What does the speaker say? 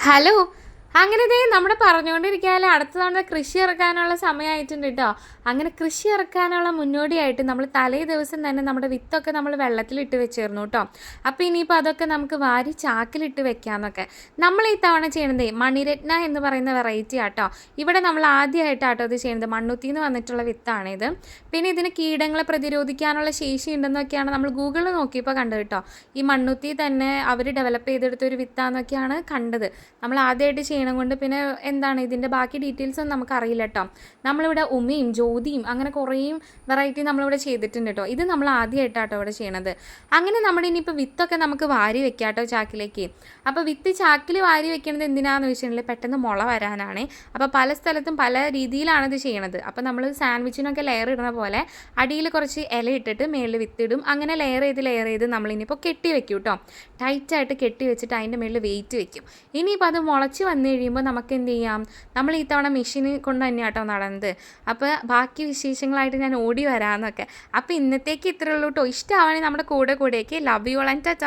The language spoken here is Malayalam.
हेलो അങ്ങനെ ഇതേ നമ്മുടെ പറഞ്ഞുകൊണ്ടിരിക്കാതെ അടുത്ത തവണ കൃഷി ഇറക്കാനുള്ള സമയമായിട്ടുണ്ട് കേട്ടോ അങ്ങനെ കൃഷി ഇറക്കാനുള്ള മുന്നോടിയായിട്ട് നമ്മൾ തലേ ദിവസം തന്നെ നമ്മുടെ വിത്തൊക്കെ നമ്മൾ വെള്ളത്തിലിട്ട് വെച്ചിരുന്നു കേട്ടോ അപ്പോൾ ഇനിയിപ്പോൾ അതൊക്കെ നമുക്ക് വാരി ചാക്കിലിട്ട് വെക്കാമെന്നൊക്കെ നമ്മൾ ഈ തവണ ചെയ്യണതേ മണിരത്ന എന്ന് പറയുന്ന വെറൈറ്റി ആട്ടോ ഇവിടെ നമ്മൾ ആദ്യമായിട്ടാട്ടോ ഇത് ചെയ്യുന്നത് മണ്ണുത്തിയിൽ നിന്ന് വന്നിട്ടുള്ള വിത്താണിത് പിന്നെ ഇതിന് കീടങ്ങളെ പ്രതിരോധിക്കാനുള്ള ശേഷി ഉണ്ടെന്നൊക്കെയാണ് നമ്മൾ ഗൂഗിളിൽ നോക്കിയപ്പോൾ കണ്ടത് കേട്ടോ ഈ മണ്ണുത്തി തന്നെ അവർ ഡെവലപ്പ് ചെയ്തെടുത്ത ഒരു വിത്താന്നൊക്കെയാണ് കണ്ടത്. നമ്മൾ ആദ്യമായിട്ട് ചെയ്യണം കൊണ്ട് പിന്നെ എന്താണ് ഇതിന്റെ ബാക്കി ഡീറ്റെയിൽസ് ഒന്നും നമുക്ക് അറിയില്ല കേട്ടോ നമ്മളിവിടെ ഉമയും ജ്യോതിയും അങ്ങനെ കുറേയും വെറൈറ്റി നമ്മളിവിടെ ചെയ്തിട്ടുണ്ട് കേട്ടോ ഇത് നമ്മൾ ആദ്യമായിട്ടാട്ടോ ഇവിടെ ചെയ്യണത്. അങ്ങനെ നമ്മുടെ ഇനിയിപ്പോൾ വിത്തൊക്കെ നമുക്ക് വാരി വെക്കാം കേട്ടോ ചാക്കിലേക്ക്. അപ്പോൾ വിത്ത് ചാക്കിൽ വാരി വെക്കണത് എന്തിനാന്ന് വെച്ചിട്ടുണ്ടെങ്കിൽ പെട്ടെന്ന് മുള വരാനാണ്. അപ്പോൾ പല സ്ഥലത്തും പല രീതിയിലാണ് ഇത് ചെയ്യണത്. അപ്പോൾ നമ്മൾ സാൻഡ്വിച്ചിനൊക്കെ ലെയർ ഇടുന്ന പോലെ അടിയിൽ കുറച്ച് ഇല ഇട്ടിട്ട് മേളിൽ വിത്തിടും. അങ്ങനെ ലെയർ ചെയ്ത് ലെയർ ചെയ്ത് നമ്മൾ നമ്മളിനിയിപ്പോൾ കെട്ടി വെക്കും കേട്ടോ ടൈറ്റായിട്ട് കെട്ടി വെച്ചിട്ട് അതിന്റെ മേളിൽ വെയിറ്റ് വെക്കും. ഇനിയിപ്പോൾ അത് മുളച്ച് വന്നു കഴിയുമ്പോൾ നമുക്ക് എന്ത് ചെയ്യാം നമ്മൾ ഈ തവണ മെഷീന് കൊണ്ട് തന്നെ കേട്ടോ നടന്നത്. അപ്പോൾ ബാക്കി വിശേഷങ്ങളായിട്ട് ഞാൻ ഓടി വരാമെന്നൊക്കെ അപ്പോൾ ഇന്നത്തേക്ക് ഇത്രയുള്ളൂ കേട്ടോ ഇഷ്ടമാണെങ്കിൽ നമ്മുടെ കൂടെ കൂടെയൊക്കെ. Love you and Tata